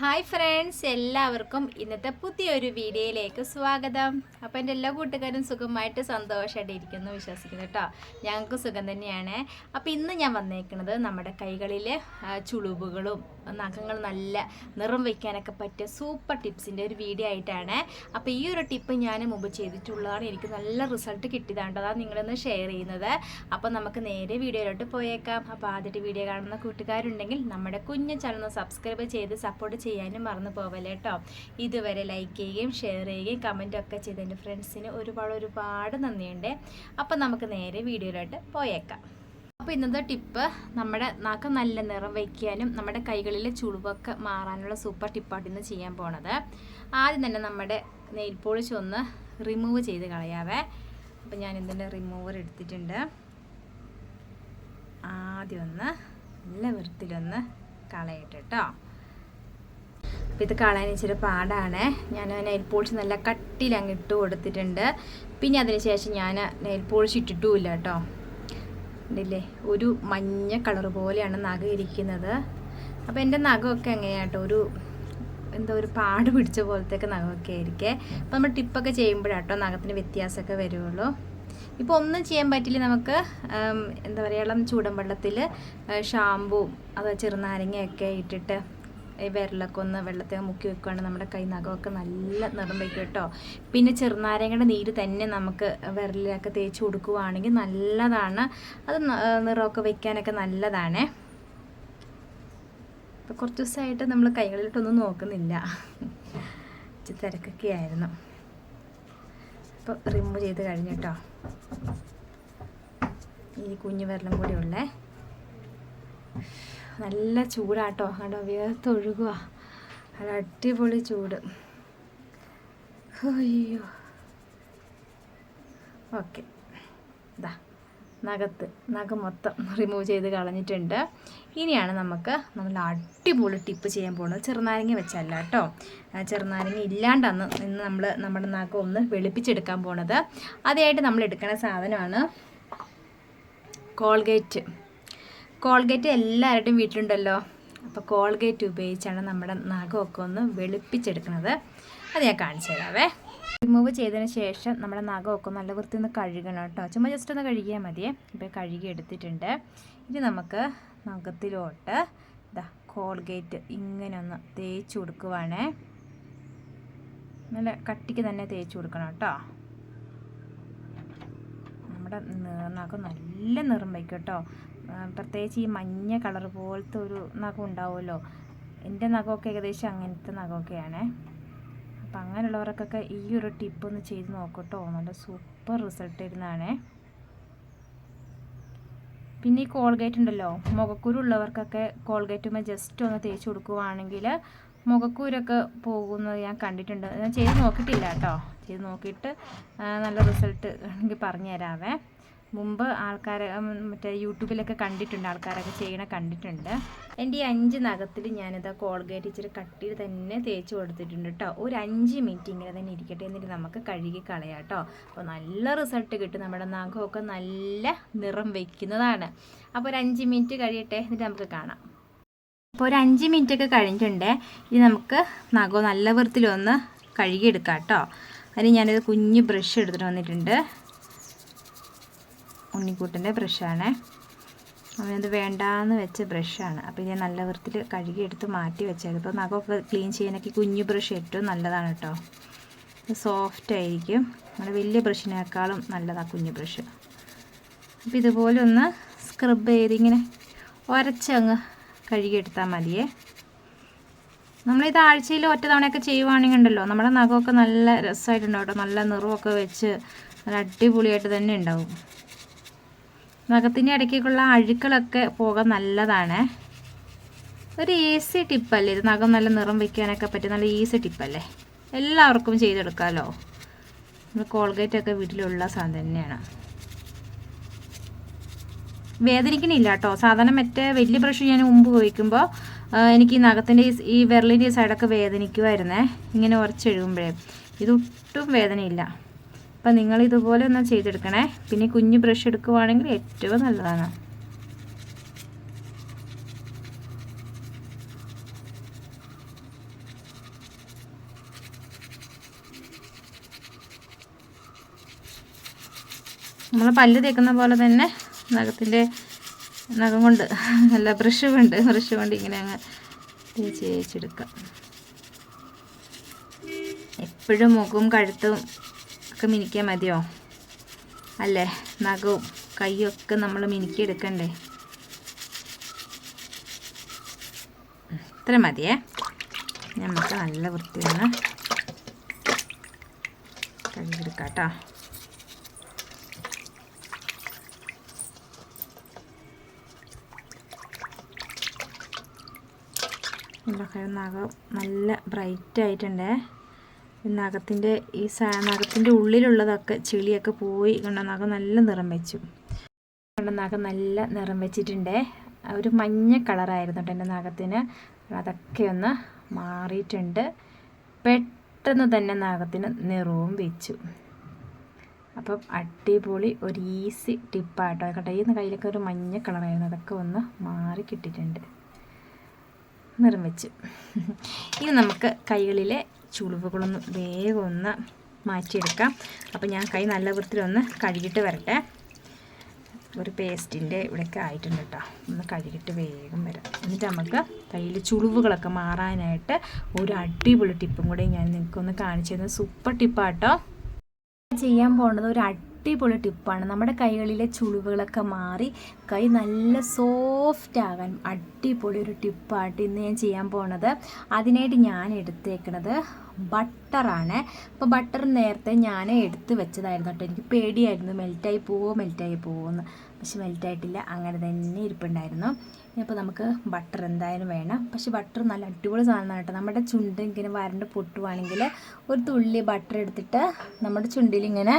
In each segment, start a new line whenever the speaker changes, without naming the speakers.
Hi friends എല്ലാവർക്കും ഇന്നത്തെ പുതിയൊരു വീഡിയോയിലേക്ക് സ്വാഗതം. അപ്പോൾ എന്റെ എല്ലാ കൂട്ടുകാരും സുഖമായിട്ട് സന്തോഷമായിട്ട് ഇരിക്കുന്നു വിശ്വസിക്കുന്നു കേട്ടോ. ഞങ്ങൾക്ക് സുഖം തന്നെയാണ്. അപ്പോൾ ഇന്ന് ഞാൻ വന്നേക്കുന്നത് നമ്മുടെ കൈകളിലെ ചുളിവുകളും നഖങ്ങൾ നല്ല നിറം വയ്ക്കാനൊക്കെ പറ്റിയ സൂപ്പർ ടിപ്സിന്റെ ഒരു വീഡിയോ ആയിട്ടാണ്. അപ്പോൾ ഈ ഒരു ടിപ്പ് ഞാൻ മുമ്പ് ചെയ്തിട്ടുള്ളതാണ്. എനിക്ക് നല്ല റിസൾട്ട് കിട്ടിയതാണ് അതാണ് നിങ്ങളൊന്ന് ഷെയർ ചെയ്യുന്നത്. അപ്പോൾ നമുക്ക് നേരെ വീഡിയോയിലോട്ട് പോയേക്കാം. അപ്പോൾ ആദ്യത്തെ വീഡിയോ കാണുന്ന കൂട്ടുകാരുണ്ടെങ്കിൽ നമ്മുടെ കുഞ്ഞു ചാനൽ സബ്സ്ക്രൈബ് ചെയ്ത് സപ്പോർട്ട് ചെയ്യാനും മറന്നു പോവല്ലേ കേട്ടോ ഇതുവരെ ലൈക്ക് ചെയ്യുകയും ഷെയർ ചെയ്യുകയും കമന്റൊക്കെ ചെയ്ത എന്റെ ഫ്രണ്ട്സിന് ഒരുപാട് ഒരുപാട് നന്ദിയുണ്ട്. അപ്പോൾ നമുക്ക് നേരെ വീഡിയോയിലോട്ട് പോയേക്കാം. അപ്പോൾ ഇന്നത്തെ ടിപ്പ് നമ്മുടെ നാക്ക് നല്ല നിറം വയ്ക്കാനും നമ്മുടെ കൈകളിലെ ചുളിവൊക്കെ മാറാനുള്ള സൂപ്പർ ടിപ്പായിട്ട് ഇന്ന് ചെയ്യാൻ പോണത്. ആദ്യം തന്നെ നമ്മുടെ നെയിൽ പോളിഷ് ഒന്ന് റിമൂവ് ചെയ്ത് കളയാവേ. അപ്പോൾ ഞാൻ ഇതിന്റെ റിമൂവർ എടുത്തിട്ടുണ്ട്. ആദ്യം ഒന്ന് നല്ല വൃത്തിയിലൊന്ന് കളയട്ടെ കേട്ടോ ഇത് കളയാൻ ഇച്ചിരി പാടാണ്. ഞാൻ നെയിൽ പോളിഷ് നല്ല കട്ടിയിൽ അങ്ങ് ഇട്ട് കൊടുത്തിട്ടുണ്ട്. പിന്നെ അതിന് ശേഷം ഞാൻ നെയിൽ പോളിഷ് ഇട്ടിട്ടുമില്ല കേട്ടോ. ഉണ്ടല്ലേ ഒരു മഞ്ഞ കളർ പോലെയാണ് നഖം ഇരിക്കുന്നത്. അപ്പോൾ എന്റെ നഖമൊക്കെ എങ്ങനെയാണ് കേട്ടോ ഒരു എന്തോ ഒരു പാട് പിടിച്ച പോലത്തെയൊക്കെ നഖമൊക്കെ ആയിരിക്കേ. അപ്പോൾ നമ്മൾ ടിപ്പൊക്കെ ചെയ്യുമ്പോഴാട്ടോ നഖത്തിന് വ്യത്യാസമൊക്കെ വരുള്ളൂ. ഇപ്പോൾ ഒന്നും ചെയ്യാൻ പറ്റില്ല നമുക്ക് എന്താ പറയുക ഇളം ചൂടൻ വെള്ളത്തിൽ ഷാമ്പൂ അത് ചെറുനാരങ്ങയൊക്കെ ഇട്ടിട്ട് ഈ വിരലൊക്കെ ഒന്ന് വെള്ളത്തിൽ മുക്കി വെക്കുകയാണെങ്കിൽ നമ്മുടെ കൈ നഖമൊക്കെ നല്ല നിറം വയ്ക്കും കേട്ടോ. പിന്നെ ചെറുനാരങ്ങയുടെ നീര് തന്നെ നമുക്ക് വിരലിലൊക്കെ തേച്ച് കൊടുക്കുവാണെങ്കിൽ നല്ലതാണ്. അത് നിറമൊക്കെ വെക്കാനൊക്കെ നല്ലതാണ്. ഇപ്പോൾ കുറച്ച് ദിവസമായിട്ട് നമ്മൾ കൈകളിലോട്ടൊന്നും നോക്കുന്നില്ല. തിരക്കൊക്കെ ആയിരുന്നു. അപ്പോൾ റിമൂവ് ചെയ്ത് കഴിഞ്ഞു കേട്ടോ. ഈ കുഞ്ഞു വിരലും കൂടി ഉള്ളേ നല്ല ചൂടാട്ടോ. കണ്ടോ? വിയർത്തൊഴുകുക നല്ല അടിപൊളി ചൂട്. അയ്യോ. ഓക്കെ. ഇതാ നഖത്ത് നഖം മൊത്തം റിമൂവ് ചെയ്ത് കളഞ്ഞിട്ടുണ്ട്. ഇനിയാണ് നമുക്ക് നമ്മൾ അടിപൊളി ടിപ്പ് ചെയ്യാൻ പോകുന്നത്. ചെറുനാരങ്ങ വെച്ചല്ല കേട്ടോ. ചെറുനാരങ്ങ ഇല്ലാണ്ടാണ് ഇന്ന് നമ്മൾ നമ്മുടെ നഖം ഒന്ന് വെളുപ്പിച്ചെടുക്കാൻ പോണത്. ആദ്യമായിട്ട് നമ്മൾ എടുക്കുന്ന സാധനമാണ് കോൾഗേറ്റ് കോൾഗേറ്റ് എല്ലാവരുടെയും വീട്ടിലുണ്ടല്ലോ. അപ്പോൾ കോൾഗേറ്റ് ഉപയോഗിച്ചാണ് നമ്മുടെ നഖമൊക്കെ ഒന്ന് വെളുപ്പിച്ചെടുക്കുന്നത്. അത് ഞാൻ കാണിച്ചു തരാവേ. റിമൂവ് ചെയ്തതിന് ശേഷം നമ്മുടെ നഖമൊക്കെ നല്ല വൃത്തി ഒന്ന് കഴുകണം കേട്ടോ. ചുമ്മാ ജസ്റ്റ് ഒന്ന് കഴുകിയാൽ മതിയേ. ഇപ്പോൾ കഴുകി എടുത്തിട്ടുണ്ട്. ഇനി നമുക്ക് നഖത്തിലോട്ട് ഇതാ കോൾഗേറ്റ് ഇങ്ങനെ ഒന്ന് തേച്ച് കൊടുക്കുവാണേ. നല്ല കട്ടിക്ക് തന്നെ തേച്ച് കൊടുക്കണം കേട്ടോ. നമ്മുടെ നഖം നല്ല നിറം വയ്ക്കും കേട്ടോ. പ്രത്യേകിച്ച് ഈ മഞ്ഞ കളർ പോലത്തെ ഒരു നഖം ഉണ്ടാവുമല്ലോ. എന്റെ നഖമൊക്കെ ഏകദേശം അങ്ങനത്തെ നഖമൊക്കെയാണേ. അപ്പം അങ്ങനെയുള്ളവർക്കൊക്കെ ഈ ഒരു ടിപ്പ് ഒന്ന് ചെയ്ത് നോക്കട്ടോ. നല്ല സൂപ്പർ റിസൾട്ട് ഇരുന്നാണ് പിന്നെ ഈ കോൾഗേറ്റ് ഉണ്ടല്ലോ. മുഖക്കുരു ഉള്ളവർക്കൊക്കെ കോൾഗേറ്റുമ്പോൾ ജസ്റ്റ് ഒന്ന് തേച്ച് കൊടുക്കുവാണെങ്കിൽ മുഖക്കൂരൊക്കെ പോകുന്നത് ഞാൻ കണ്ടിട്ടുണ്ട്. ഞാൻ ചെയ്ത് നോക്കിയിട്ടില്ല കേട്ടോ. ചെയ്ത് നോക്കിയിട്ട് നല്ല റിസൾട്ട് എനിക്ക് പറഞ്ഞു തരാവേ മുമ്പ് ആൾക്കാരെ മറ്റേ യൂട്യൂബിലൊക്കെ കണ്ടിട്ടുണ്ട് ആൾക്കാരൊക്കെ ചെയ്യണ കണ്ടിട്ടുണ്ട്. എന്റെ ഈ അഞ്ച് നഖത്തിൽ ഞാനിത് കോൾഗേറ്റ് ഇച്ചിരി കട്ടിയിൽ തന്നെ തേച്ച് കൊടുത്തിട്ടുണ്ട് കേട്ടോ ഒരു അഞ്ച് മിനിറ്റ് ഇങ്ങനെ തന്നെ ഇരിക്കട്ടെ എന്നിട്ട് നമുക്ക് കഴുകി കളയാം കേട്ടോ അപ്പോൾ നല്ല റിസൾട്ട് കിട്ടും നമ്മുടെ നഖമൊക്കെ നല്ല നിറം വയ്ക്കുന്നതാണ് അപ്പോൾ ഒരു അഞ്ച് മിനിറ്റ് കഴിയട്ടെ എന്നിട്ട് നമുക്ക് കാണാം. അപ്പോൾ ഒരു അഞ്ച് മിനിറ്റ് ഒക്കെ കഴിഞ്ഞിട്ടുണ്ട്. ഇനി നമുക്ക് നഖം നല്ല വൃത്തിയിലൊന്ന് കഴുകിയെടുക്കാം കേട്ടോ അതിന് ഞാനൊരു കുഞ്ഞ് ബ്രഷ് എടുത്തിട്ട് വന്നിട്ടുണ്ട്. ഉണ്ണിക്കൂട്ടന്റെ ബ്രഷാണ്. അവനത് വേണ്ടാന്ന് വെച്ച ബ്രഷാണ്. അപ്പോൾ ഞാൻ നല്ല വൃത്തിയിൽ കഴുകിയെടുത്ത് മാറ്റി വെച്ചത് ഇപ്പോൾ നഖമൊക്കെ ക്ലീൻ ചെയ്യാനൊക്കെ കുഞ്ഞു ബ്രഷ് ഏറ്റവും നല്ലതാണ് കേട്ടോ. സോഫ്റ്റ് ആയിരിക്കും. നമ്മുടെ വലിയ ബ്രഷിനേക്കാളും നല്ലതാണ് കുഞ്ഞു ബ്രഷ്. അപ്പോൾ ഇതുപോലെ ഒന്ന് സ്ക്രബ് ചെയ്ത് ഇങ്ങനെ ഉരച്ചങ്ങ് കഴുകിയെടുത്താൽ മതിയേ. നമ്മളിത് ആഴ്ചയിൽ ഒറ്റ തവണയൊക്കെ ചെയ്യുവാണെങ്കിൽ ഉണ്ടല്ലോ നമ്മുടെ നഖമൊക്കെ നല്ല രസമായിട്ടുണ്ടാവും കേട്ടോ. നല്ല നിറമൊക്കെ വെച്ച് നല്ല അടിപൊളിയായിട്ട് തന്നെ ഉണ്ടാവും. നഖത്തിന്റെ ഇടയ്ക്കുള്ള അഴുക്കളൊക്കെ പോകാൻ നല്ലതാണ്. ഒരു ഈസി ടിപ്പല്ലേ ഇത് നഖം നല്ല നിറം വയ്ക്കാനൊക്കെ പറ്റിയ നല്ല ഈസി ടിപ്പല്ലേ എല്ലാവർക്കും ചെയ്തെടുക്കാമല്ലോ നമ്മൾ കോൾഗേറ്റ് ഒക്കെ വീട്ടിലുള്ള സാധനം തന്നെയാണ്. വേദനിക്കണില്ല കേട്ടോ സാധാരണ മറ്റേ വലിയ ബ്രഷ് ഞാൻ മുമ്പ് ഉപയോഗിക്കുമ്പോൾ എനിക്ക് ഈ നഖത്തിന്റെ ഈ- വിരലിന്റെ സൈഡൊക്കെ വേദനിക്കുമായിരുന്നേ ഇങ്ങനെ ഉറച്ചെഴുകുമ്പോഴേ ഇതൊട്ടും വേദനയില്ല. അപ്പം നിങ്ങൾ ഇതുപോലെ ഒന്ന് ചെയ്തെടുക്കണേ. പിന്നെ കുഞ്ഞു ബ്രഷ് എടുക്കുവാണെങ്കിൽ ഏറ്റവും നല്ലതാണ്. നമ്മൾ പല്ല് തേക്കുന്ന പോലെ തന്നെ നഖത്തിന്റെ നഖം കൊണ്ട് നല്ല ബ്രഷ് കൊണ്ട് ബ്രഷ് കൊണ്ട് ഇങ്ങനെ അങ്ങ് തേച്ച് തേച്ചെടുക്കാം. എപ്പോഴും മുഖവും കഴുത്തും ഒക്കെ മിനിക്കാൻ മതിയോ? അല്ലേ? നഖവും കൈയൊക്കെ നമ്മൾ മിനുക്കിയെടുക്കണ്ടേ? ഇത്ര മതിയേ? നമുക്ക് നല്ല വൃത്തിയാണ് കഴുകിയെടുക്കാം കേട്ടോ നല്ല ബ്രൈറ്റ് ആയിട്ടുണ്ടേ നഖത്തിന്റെ ഈ നഖത്തിന്റെ ഉള്ളിലുള്ളതൊക്കെ ചെളിയൊക്കെ പോയി കണ്ട നഖം നല്ല നിറം വെച്ചു. കണ്ട നഖം നല്ല നിറം വെച്ചിട്ടുണ്ട്. ഒരു മഞ്ഞ കളറായിരുന്നു കേട്ടോ എന്റെ നഖത്തിന്. അതൊക്കെ ഒന്ന് മാറിയിട്ടുണ്ട്. പെട്ടെന്ന് തന്നെ നഖത്തിന് നിറവും വെച്ചു. അപ്പം അടിപൊളി ഒരു ഈസി ടിപ്പാട്ടോ. കേട്ടോ ഈ കയ്യിലൊക്കെ ഒരു മഞ്ഞ കളറായിരുന്നു. അതൊക്കെ ഒന്ന് മാറി കിട്ടിയിട്ടുണ്ട്. നിറം വെച്ചു. ഇനി നമുക്ക് കൈകളിലെ ചുളിവുകളൊന്ന് വേഗം ഒന്ന് മാറ്റിയെടുക്കാം. അപ്പോൾ ഞാൻ കൈ നല്ല വൃത്തിയിലൊന്ന് കഴുകിയിട്ട് വരട്ടെ. ഒരു പേസ്റ്റിന്റെ ഇവിടെയൊക്കെ ആയിട്ടുണ്ട് കേട്ടോ. ഒന്ന് കഴുകിയിട്ട് വേഗം വരാം. എന്നിട്ട് നമുക്ക് കയ്യിൽ ചുളിവുകളൊക്കെ മാറാനായിട്ട് ഒരു അടിപൊളി ടിപ്പും കൂടെ ഞാൻ നിങ്ങൾക്കൊന്ന് കാണിച്ചു തരുന്നത്. സൂപ്പർ ടിപ്പാട്ടോ ചെയ്യാൻ പോകുന്നത് ഒരു അടിപൊളി ടിപ്പാണ്. നമ്മുടെ കൈകളിലെ ചുളിവുകളൊക്കെ മാറി കൈ നല്ല സോഫ്റ്റ് ആകാൻ അടിപൊളി ഒരു ടിപ്പായിട്ട് ഇന്ന് ഞാൻ ചെയ്യാൻ പോണത്. അതിനായിട്ട് ഞാൻ എടുത്തേക്കണത് ബട്ടറാണ്. അപ്പോൾ ബട്ടർ നേരത്തെ ഞാൻ എടുത്ത് വെച്ചതായിരുന്നു കേട്ടോ. എനിക്ക് പേടിയായിരുന്നു. മെൽറ്റായി പോവോ മെൽറ്റായി പോവോ എന്ന് പക്ഷെ മെൽറ്റായിട്ടില്ല. അങ്ങനെ തന്നെ ഇരിപ്പുണ്ടായിരുന്നു. ഇനിയിപ്പോൾ നമുക്ക് ബട്ടർ എന്തായാലും വേണം. പക്ഷെ ബട്ടർ നല്ല അടിപൊളി സാധനമാണ് കേട്ടോ. നമ്മുടെ ചുണ്ട് ഇങ്ങനെ വരണ്ട് പൊട്ടുവാണെങ്കിൽ ഒരു തുള്ളി ബട്ടർ എടുത്തിട്ട് നമ്മുടെ ചുണ്ടിൽ ഇങ്ങനെ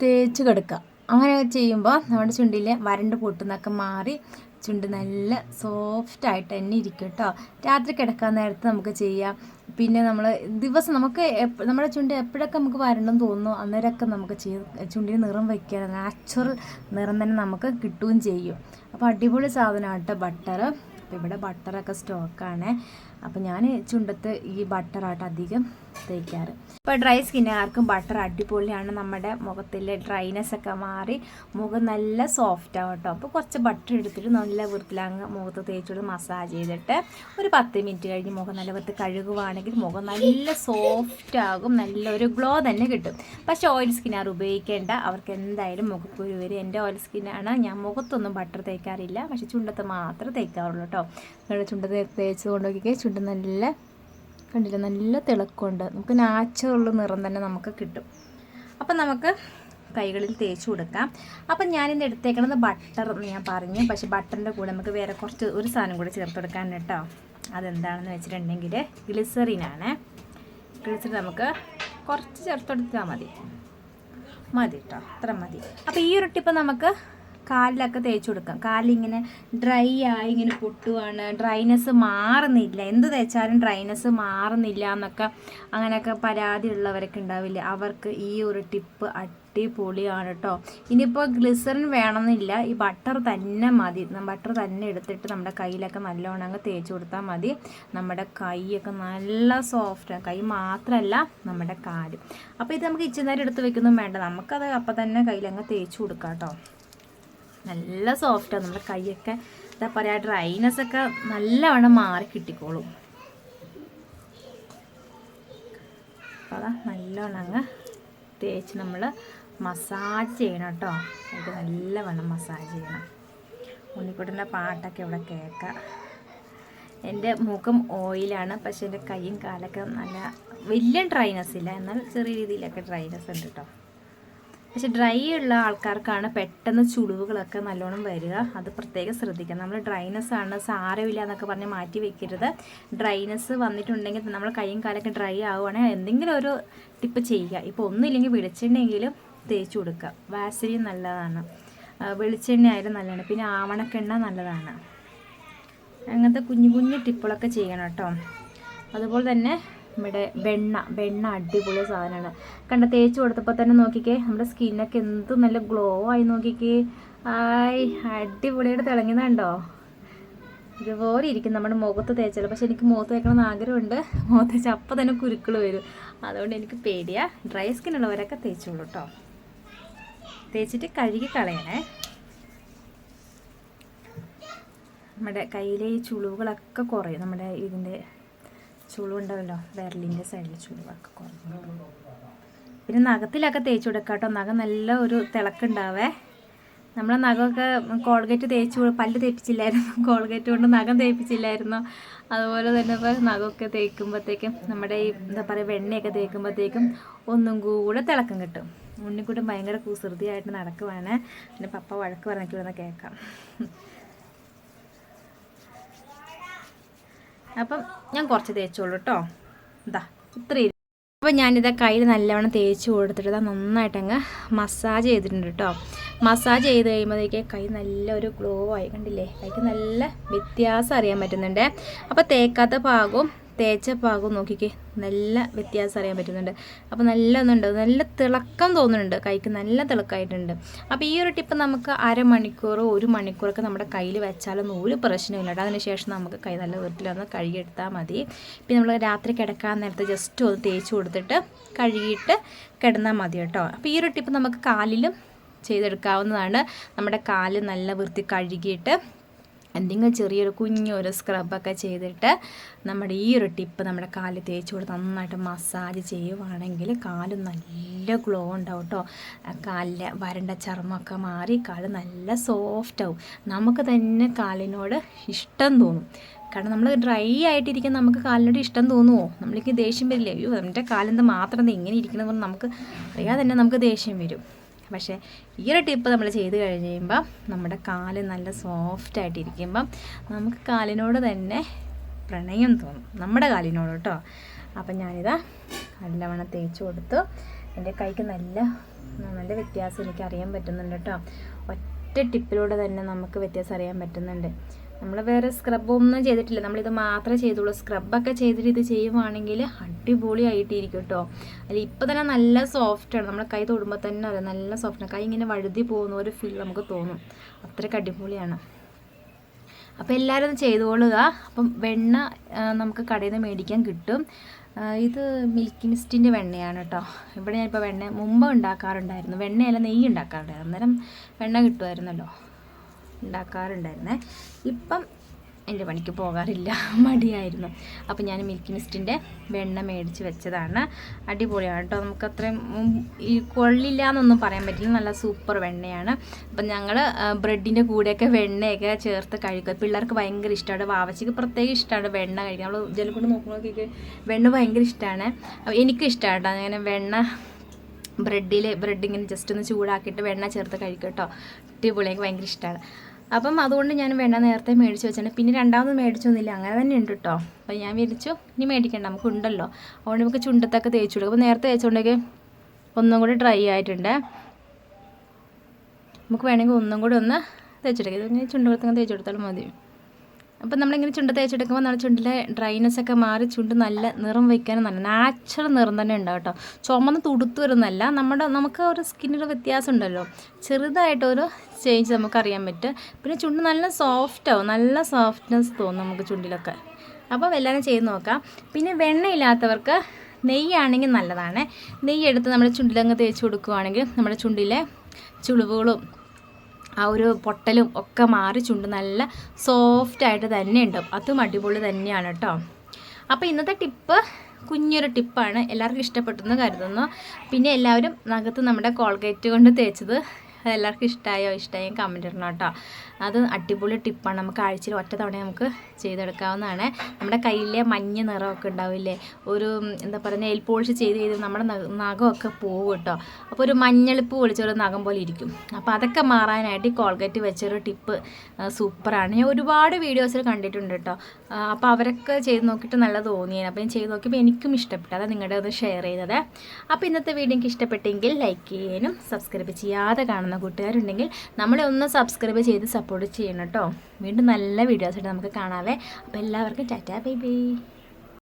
തേച്ച് കിടക്കുക. അങ്ങനെ ചെയ്യുമ്പോൾ നമ്മുടെ ചുണ്ടിൽ വരണ്ട് പൊട്ടുന്നൊക്കെ മാറി ചുണ്ട് നല്ല സോഫ്റ്റ് ആയിട്ട് തന്നെ ഇരിക്കും കേട്ടോ രാത്രി കിടക്കാൻ നേരത്ത് നമുക്ക് ചെയ്യാം. പിന്നെ നമ്മൾ ദിവസം നമുക്ക് നമ്മുടെ ചുണ്ട് എപ്പോഴൊക്കെ നമുക്ക് വരണമെന്ന് തോന്നുന്നു അന്നേരമൊക്കെ നമുക്ക് ചെയ്ത് ചുണ്ടിന് നിറം വയ്ക്കാൻ നാച്ചുറൽ നിറം തന്നെ നമുക്ക് കിട്ടുകയും ചെയ്യും. അപ്പോൾ അടിപൊളി സാധനമാണ് ബട്ടർ അപ്പോൾ ഇവിടെ ബട്ടറൊക്കെ സ്റ്റോക്കാണ് അപ്പോൾ ഞാൻ ചുണ്ടത്ത് ഈ ബട്ടറായിട്ട് അധികം തേക്കാറ്. ഇപ്പോൾ ഡ്രൈ സ്കിന്നുകാർക്കും ബട്ടർ അടിപൊളിയാണ്. നമ്മുടെ മുഖത്തിലെ ഡ്രൈനെസ് ഒക്കെ മാറി മുഖം നല്ല സോഫ്റ്റ് ആവും കേട്ടോ. അപ്പോൾ കുറച്ച് ബട്ടർ എടുത്തിട്ട് നല്ല വൃത്തിലങ്ങ് മുഖത്ത് തേച്ചുകൊണ്ട് മസാജ് ചെയ്തിട്ട് ഒരു പത്ത് മിനിറ്റ് കഴിഞ്ഞ് മുഖം നല്ല വൃത്തി കഴുകുവാണെങ്കിൽ മുഖം നല്ല സോഫ്റ്റ് ആകും. നല്ലൊരു ഗ്ലോ തന്നെ കിട്ടും. പക്ഷേ ഓയിൽ സ്കിന്നാർ ഉപയോഗിക്കേണ്ട. അവർക്ക് എന്തായാലും മുഖക്കുരു വരും എന്റെ ഓയിൽ സ്കിന്നാണ് ഞാൻ മുഖത്തൊന്നും ബട്ടർ തേക്കാറില്ല. പക്ഷേ ചുണ്ടത്ത് മാത്രമേ തേക്കാറുള്ളൂ കേട്ടോ. നിങ്ങളുടെ ചുണ്ട് തേച്ച് ചുണ്ട് നല്ല കണ്ടില്ല? നല്ല തിളക്കമുണ്ട്. നമുക്ക് നാച്ചുറൽ നിറം തന്നെ നമുക്ക് കിട്ടും. അപ്പം നമുക്ക് കൈകളിൽ തേച്ച് കൊടുക്കാം. അപ്പം ഞാനിന്ന് എടുത്തേക്കണത് ബട്ടർ എന്ന് ഞാൻ പറഞ്ഞു. പക്ഷേ ബട്ടറിന്റെ കൂടെ നമുക്ക് വേറെ കുറച്ച് ഒരു സാധനം കൂടെ ചേർത്ത് കൊടുക്കാൻ കേട്ടോ. അതെന്താണെന്ന് വെച്ചിട്ടുണ്ടെങ്കിൽ ഗ്ലിസറിനാണ് ഗ്ലിസറിൻ നമുക്ക് കുറച്ച് ചേർത്ത് കൊടുത്താൽ മതി. മതി കേട്ടോ. അത്ര മതി. അപ്പോൾ ഈ ഒരു ടിപ്പ് നമുക്ക് കാലിലൊക്കെ തേച്ച് കൊടുക്കാം. കാലിങ്ങനെ ഡ്രൈ ആയി ഇങ്ങനെ പൊട്ടുവാണ്. ഡ്രൈനെസ് മാറുന്നില്ല. എന്ത് തേച്ചാലും ഡ്രൈനെസ് മാറുന്നില്ല എന്നൊക്കെ അങ്ങനെയൊക്കെ പരാതി ഉള്ളവരൊക്കെ ഉണ്ടാവില്ലേ? അവർക്ക് ഈ ഒരു ടിപ്പ് അടിപൊളിയാണ് കേട്ടോ ഇനിയിപ്പോൾ ഗ്ലിസറിൻ വേണമെന്നില്ല. ഈ ബട്ടർ തന്നെ മതി. ബട്ടർ തന്നെ എടുത്തിട്ട് നമ്മുടെ കയ്യിലൊക്കെ നല്ലോണം അങ്ങ് തേച്ച് കൊടുത്താൽ മതി. നമ്മുടെ കൈയൊക്കെ നല്ല സോഫ്റ്റ് കൈ മാത്രമല്ല നമ്മുടെ കാലും. അപ്പോൾ ഇത് നമുക്ക് ഇച്ചിരി നേരം എടുത്ത് വെക്കൊന്നും വേണ്ട. നമുക്കത് അപ്പം തന്നെ കയ്യിലങ്ങ് തേച്ച് കൊടുക്കാം കേട്ടോ നല്ല സോഫ്റ്റാണ് നമ്മുടെ കൈയൊക്കെ എന്താ പറയുക ഡ്രൈനെസ് ഒക്കെ നല്ലവണ്ണം മാറി കിട്ടിക്കോളും. അപ്പോൾ നല്ലോണം അങ്ങ് തേച്ച് നമ്മൾ മസാജ് ചെയ്യണം കേട്ടോ. ഇത് നല്ലവണ്ണം മസാജ് ചെയ്യണം. ഉണ്ണിക്കുട്ടന്റെ പാട്ടൊക്കെ ഇവിടെ കേൾക്കാം. എന്റെ മുഖം ഓയിലാണ് പക്ഷേ എന്റെ കൈയും കാലൊക്കെ നല്ല വലിയ ഡ്രൈനസ് ഇല്ല. എന്നാൽ ചെറിയ രീതിയിലൊക്കെ ഡ്രൈനസ് ഉണ്ട് കേട്ടോ. പക്ഷെ ഡ്രൈ ഉള്ള ആൾക്കാർക്കാണ് പെട്ടെന്ന് ചുളിവുകളൊക്കെ നല്ലോണം വരിക. അത് പ്രത്യേകം ശ്രദ്ധിക്കണം. നമ്മൾ ഡ്രൈനെസ് ആണ് സാരമില്ല എന്നൊക്കെ പറഞ്ഞ് മാറ്റി വെക്കരുത്. ഡ്രൈനെസ് വന്നിട്ടുണ്ടെങ്കിൽ നമ്മൾ കൈയും കാലൊക്കെ ഡ്രൈ ആവുകയാണെങ്കിൽ എന്തെങ്കിലും ഒരു ടിപ്പ് ചെയ്യുക. ഇപ്പോൾ ഒന്നുമില്ലെങ്കിൽ വെളിച്ചെണ്ണയെങ്കിലും തേച്ച് കൊടുക്കുക. വാസലിൻ നല്ലതാണ്. വെളിച്ചെണ്ണ ആയാലും നല്ലതാണ്. പിന്നെ ആവണക്കെണ്ണ നല്ലതാണ്. അങ്ങനത്തെ കുഞ്ഞു കുഞ്ഞു ടിപ്പുകളൊക്കെ ചെയ്യണം കേട്ടോ. അതുപോലെ തന്നെ നമ്മുടെ വെണ്ണ വെണ്ണ അടിപൊളി സാധനമാണ് കണ്ട തേച്ച് കൊടുത്തപ്പോൾ തന്നെ നോക്കിക്കേ നമ്മുടെ സ്കിന്നൊക്കെ എന്ത് നല്ല ഗ്ലോ ആയി നോക്കിക്കേ. ആയി അടിപൊളിയായിട്ട് തിളങ്ങുന്നുണ്ടോ? ഇതുപോലെ ഇരിക്കും നമ്മുടെ മുഖത്ത് തേച്ചാൽ പക്ഷെ എനിക്ക് മുഖത്ത് തേക്കണമെന്ന് ആഗ്രഹമുണ്ട്. മുഖത്ത് തേച്ചാൽ അപ്പം തന്നെ കുരുക്കൾ വരും. അതുകൊണ്ട് എനിക്ക് പേടിയാ. ഡ്രൈ സ്കിൻ ഉള്ളവരൊക്കെ തേച്ചോളൂ കേട്ടോ തേച്ചിട്ട് കഴുകി കളയണേ. നമ്മുടെ കയ്യിലെ ഈ ചുളിവുകളൊക്കെ കുറയും നമ്മുടെ ഇതിന്റെ ചുളിവുണ്ടാവല്ലോ വിരലിന്റെ സൈഡിൽ ചുളിവൊക്കെ കുറഞ്ഞു പിന്നെ നഖത്തിലൊക്കെ തേച്ച് കൊടുക്കാം കേട്ടോ. നഖം നല്ല ഒരു തിളക്കുണ്ടാവേ. നമ്മളെ നഖമൊക്കെ കോൾഗേറ്റ് തേച്ച് പല്ല് തേപ്പിച്ചില്ലായിരുന്നു. കോൾഗേറ്റ് കൊണ്ട് നഖം തേപ്പിച്ചില്ലായിരുന്നു. അതുപോലെ തന്നെ ഇപ്പോൾ നഖമൊക്കെ തേക്കുമ്പോഴത്തേക്കും നമ്മുടെ ഈ എന്താ പറയുക വെണ്ണയൊക്കെ തേക്കുമ്പോഴത്തേക്കും ഒന്നും കൂടെ തിളക്കം കിട്ടും. ഉണ്ണിക്കൂട്ടും ഭയങ്കര കുസൃതിയായിട്ട് നടക്കുവാണ്. പിന്നെ പപ്പ വഴക്ക് പറഞ്ഞിട്ട് കേൾക്കാം. അപ്പം ഞാൻ കുറച്ച് തേച്ചോളൂ കേട്ടോ ഇതാ ഇത്രയും അപ്പോൾ ഞാനിത് കയ്യിൽ നല്ലവണ്ണം തേച്ച് കൊടുത്തിട്ട് ഇതാ നന്നായിട്ടങ്ങ് മസാജ് ചെയ്തിട്ടുണ്ട് കേട്ടോ മസാജ് ചെയ്ത് കഴിയുമ്പോഴത്തേക്ക് കൈ നല്ലൊരു ഗ്ലോ ആയി. കണ്ടില്ലേ? കൈക്ക് നല്ല വ്യത്യാസം അറിയാൻ പറ്റുന്നുണ്ട്. അപ്പോൾ തേക്കാത്ത ഭാഗവും തേച്ച പാകം നോക്കിക്കേ. നല്ല വ്യത്യാസം അറിയാൻ പറ്റുന്നുണ്ട്. അപ്പോൾ നല്ല ഒന്നുണ്ട്. നല്ല തിളക്കം തോന്നുന്നുണ്ട്. കൈക്ക് നല്ല തിളക്കമായിട്ടുണ്ട് അപ്പോൾ ഈ ഒരു ടിപ്പ് നമുക്ക് അരമണിക്കൂറോ ഒരു മണിക്കൂറൊക്കെ നമ്മുടെ കയ്യിൽ വെച്ചാലൊന്നും ഒരു പ്രശ്നമില്ല കേട്ടോ അതിനുശേഷം നമുക്ക് കൈ നല്ല വീട്ടിലൊന്ന് കഴുകിയെടുത്താൽ മതി. പിന്നെ നമ്മൾ രാത്രി കിടക്കാൻ നേരത്തെ ജസ്റ്റ് ഒന്ന് തേച്ച് കൊടുത്തിട്ട് കഴുകിയിട്ട് കിടന്നാൽ മതി കേട്ടോ അപ്പോൾ ഈ ഒരു ടിപ്പ് നമുക്ക് കാലിലും ചെയ്തെടുക്കാവുന്നതാണ്. നമ്മുടെ കാൽ നല്ല വൃത്തി കഴുകിയിട്ട് എന്തെങ്കിലും ചെറിയൊരു കുഞ്ഞൊരു സ്ക്രബൊക്കെ ചെയ്തിട്ട് നമ്മുടെ ഈ ഒരു ടിപ്പ് നമ്മുടെ കാലിൽ തേച്ച് കൊടുത്ത് നന്നായിട്ട് മസാജ് ചെയ്യുവാണെങ്കിൽ കാൽ നല്ല ഗ്ലോ ഉണ്ടാവും കേട്ടോ കാലിലെ വരണ്ട ചർമ്മമൊക്കെ മാറി കാൽ നല്ല സോഫ്റ്റ് ആവും. നമുക്ക് തന്നെ കാലിനോട് ഇഷ്ടം തോന്നും. കാരണം നമ്മൾ ഡ്രൈ ആയിട്ടിരിക്കുന്ന നമുക്ക് കാലിനോട് ഇഷ്ടം തോന്നുമോ നമ്മൾക്ക് ദേഷ്യം വരില്ലേ? അയ്യോ എന്റെ കാലെന്ത് മാത്രം ഇങ്ങനെ ഇരിക്കണമെന്ന് നമുക്ക് അറിയാതെ തന്നെ നമുക്ക് ദേഷ്യം വരും. പക്ഷേ ഈ ഒരു ടിപ്പ് നമ്മൾ ചെയ്ത് കഴിഞ്ഞ് കഴിയുമ്പം നമ്മുടെ കാൽ നല്ല സോഫ്റ്റ് ആയിട്ടിരിക്കുമ്പം നമുക്ക് കാലിനോട് തന്നെ പ്രണയം തോന്നും. നമ്മുടെ കാലിനോട് കേട്ടോ അപ്പം ഞാനിതാ നല്ലവണ്ണം തേച്ച് കൊടുത്തു. എന്റെ കൈക്ക് നല്ല നല്ല വ്യത്യാസം എനിക്ക് അറിയാൻ പറ്റുന്നുണ്ട് കേട്ടോ ഒറ്റ ടിപ്പിലൂടെ തന്നെ നമുക്ക് വ്യത്യാസം അറിയാൻ പറ്റുന്നുണ്ട്. നമ്മൾ വേറെ സ്ക്രബൊന്നും ചെയ്തിട്ടില്ല. നമ്മളിത് മാത്രമേ ചെയ്തുള്ളൂ. സ്ക്രബൊക്കെ ചെയ്തിട്ട് ഇത് ചെയ്യുവാണെങ്കിൽ അടിപൊളിയായിട്ടിരിക്കും കേട്ടോ. അല്ല ഇപ്പം തന്നെ നല്ല സോഫ്റ്റാണ് നമ്മൾ കൈ തൊടുമ്പോൾ തന്നെ അറിയാം. നല്ല സോഫ്റ്റാണ് കൈ ഇങ്ങനെ വഴുതി പോകുന്ന ഒരു ഫീൽ നമുക്ക് തോന്നും. അത്രയ്ക്ക് അടിപൊളിയാണ്. അപ്പോൾ എല്ലാവരും ചെയ്തുകൊള്ളുക. അപ്പം വെണ്ണ നമുക്ക് കടയിൽ നിന്ന് മേടിക്കാൻ കിട്ടും. ഇത് മിൽക്ക് മിസ്റ്റിന്റെ വെണ്ണയാണ് കേട്ടോ. ഇവിടെ ഞാനിപ്പോൾ വെണ്ണ മുമ്പ് ഉണ്ടാക്കാറുണ്ടായിരുന്നു. വെണ്ണയല്ല നെയ്യ് ഉണ്ടാക്കാറുണ്ടായിരുന്നു. അന്നേരം വെണ്ണ കിട്ടുമായിരുന്നല്ലോ. ഉണ്ടാക്കാറുണ്ടായിരുന്നേ. ഇപ്പം എന്റെ പണിക്ക് പോകാറില്ല. മടിയായിരുന്നു. അപ്പോൾ ഞാൻ മിൽക്ക് മിസ്റ്റിന്റെ വെണ്ണ മേടിച്ച് വെച്ചതാണ്. അടിപൊളിയാണ് കേട്ടോ. നമുക്ക് അത്രയും ഈ കൊള്ളില്ല എന്നൊന്നും പറയാൻ പറ്റില്ല. നല്ല സൂപ്പർ വെണ്ണയാണ്. അപ്പം ഞങ്ങൾ ബ്രെഡിന്റെ കൂടെയൊക്കെ വെണ്ണയൊക്കെ ചേർത്ത് കഴിക്കുക പിള്ളേർക്ക് ഭയങ്കര ഇഷ്ടമാണ്. വാവച്ചിക്ക് പ്രത്യേകം ഇഷ്ടമാണ് വെണ്ണ കഴിക്കുക നമ്മൾ ജലം കൊണ്ട് നോക്കുമ്പോഴേക്ക് വെണ്ണ ഭയങ്കര ഇഷ്ടമാണ്. എനിക്കും ഇഷ്ടമാണ് കേട്ടോ. അങ്ങനെ വെണ്ണ ബ്രെഡിൽ ബ്രെഡ് ഇങ്ങനെ ജസ്റ്റ് ഒന്ന് ചൂടാക്കിയിട്ട് വെണ്ണ ചേർത്ത് കഴിക്കും കേട്ടോ. അടിപൊളി. ഭയങ്കര ഇഷ്ടമാണ്. അപ്പം അതുകൊണ്ട് ഞാൻ വേണ്ട നേരത്തെ മേടിച്ച് വെച്ചിട്ടുണ്ട്. പിന്നെ രണ്ടാമത് മേടിച്ചൊന്നുമില്ല അങ്ങനെ തന്നെ ഉണ്ട് കേട്ടോ അപ്പം ഞാൻ വിരിച്ചു ഇനി മേടിക്കണ്ട. നമുക്ക് ഉണ്ടല്ലോ. അതുകൊണ്ട് നമുക്ക് ചുണ്ടത്തൊക്കെ തേച്ച് കൊടുക്കും. അപ്പോൾ നേരത്തെ തേച്ചുകൊണ്ടെങ്കിൽ ഒന്നും കൂടി ഡ്രൈ ആയിട്ടുണ്ട്. നമുക്ക് വേണമെങ്കിൽ ഒന്നും കൂടി ഒന്ന് തേച്ചെടുക്കാം ഇതിങ്ങനെ ചുണ്ടുകൊടുത്തങ്ങ് തേച്ചെടുത്താലും മതി. അപ്പം നമ്മളിങ്ങനെ ചുണ്ട് തേച്ചെടുക്കുമ്പോൾ നമ്മുടെ ചുണ്ടിലെ ഡ്രൈനെസ് ഒക്കെ മാറി ചുണ്ട് നല്ല നിറം വയ്ക്കാനും നല്ല നാച്ചുറൽ നിറം തന്നെ ഉണ്ടാവും കേട്ടോ ചുമന്ന് തുടുത്തു വരുന്നല്ല നമ്മുടെ നമുക്ക് ഒരു സ്കിന്നിൽ വ്യത്യാസം ഉണ്ടല്ലോ ചെറുതായിട്ടൊരു ചേഞ്ച് നമുക്കറിയാൻ പറ്റും. പിന്നെ ചുണ്ട് നല്ല സോഫ്റ്റ് ആവും നല്ല സോഫ്റ്റ്നെസ് തോന്നും നമുക്ക് ചുണ്ടിലൊക്കെ. അപ്പോൾ എല്ലാവരും ചെയ്ത് നോക്കാം. പിന്നെ വെണ്ണയില്ലാത്തവർക്ക് നെയ്യാണെങ്കിൽ നല്ലതാണ്. നെയ്യ് എടുത്ത് നമ്മുടെ ചുണ്ടിലങ്ങ് തേച്ച് കൊടുക്കുകയാണെങ്കിൽ നമ്മുടെ ചുണ്ടിലെ ചുളിവുകളും ആ ഒരു പൊട്ടലും ഒക്കെ മാറി ചുണ്ട് നല്ല സോഫ്റ്റ് ആയിട്ട് തന്നെ ഉണ്ട് അതും അടിപൊളി തന്നെയാണ് കേട്ടോ അപ്പോൾ ഇന്നത്തെ ടിപ്പ് കുഞ്ഞൊരു ടിപ്പാണ്. എല്ലാവർക്കും ഇഷ്ടപ്പെട്ടെന്ന് കരുതുന്നു. പിന്നെ എല്ലാവരും നഖത്ത് നമ്മുടെ കോൾഗേറ്റ് കൊണ്ട് തേച്ചത് എല്ലാവർക്കും ഇഷ്ടമായോ ഇഷ്ടമായോ കമന്റ് ഇടണം കേട്ടോ. അത് അടിപൊളി ടിപ്പാണ് നമുക്ക് ആഴ്ചയിൽ ഒറ്റ തവണ നമുക്ക് ചെയ്തെടുക്കാവുന്നതാണ്. നമ്മുടെ കയ്യിലെ മഞ്ഞ നിറമൊക്കെ ഉണ്ടാവില്ലേ? ഒരു എന്താ പറയുക നെയിൽ പോളിഷ് ചെയ്ത് ചെയ്ത് നമ്മുടെ നഖ- നഖമൊക്കെ പോകും കേട്ടോ. അപ്പോൾ ഒരു മഞ്ഞളിപ്പ് പൊളിച്ചൊരു നഖം പോലെ ഇരിക്കും. അപ്പോൾ അതൊക്കെ മാറാനായിട്ട് ഈ കോൾഗേറ്റ് വെച്ചൊരു ടിപ്പ് സൂപ്പറാണ് ഞാൻ ഒരുപാട് വീഡിയോസിൽ കണ്ടിട്ടുണ്ട് കേട്ടോ. അപ്പോൾ അവരൊക്കെ ചെയ്ത് നോക്കിയിട്ട് നല്ല തോന്നിയാണ് അപ്പോൾ ഞാൻ ചെയ്ത് നോക്കിയപ്പോൾ എനിക്കും ഇഷ്ടപ്പെട്ടു. അതാണ് നിങ്ങളുടെ ഒന്ന് ഷെയർ ചെയ്തത്. അപ്പോൾ ഇന്നത്തെ വീഡിയോ എനിക്ക് ഇഷ്ടപ്പെട്ടെങ്കിൽ ലൈക്ക് ചെയ്യാനും സബ്സ്ക്രൈബ് ചെയ്യാതെ കാണുന്ന കൂട്ടുകാരുണ്ടെങ്കിൽ നമ്മളെ ഒന്ന് സബ്സ്ക്രൈബ് ചെയ്ത് സപ്പോർട്ട് ചെയ്യണം കേട്ടോ വീണ്ടും നല്ല വീഡിയോസ് വീഡിയോസായിട്ട് നമുക്ക് കാണാവേ. അപ്പോൾ എല്ലാവർക്കും ടാറ്റാ ബൈ ബൈ.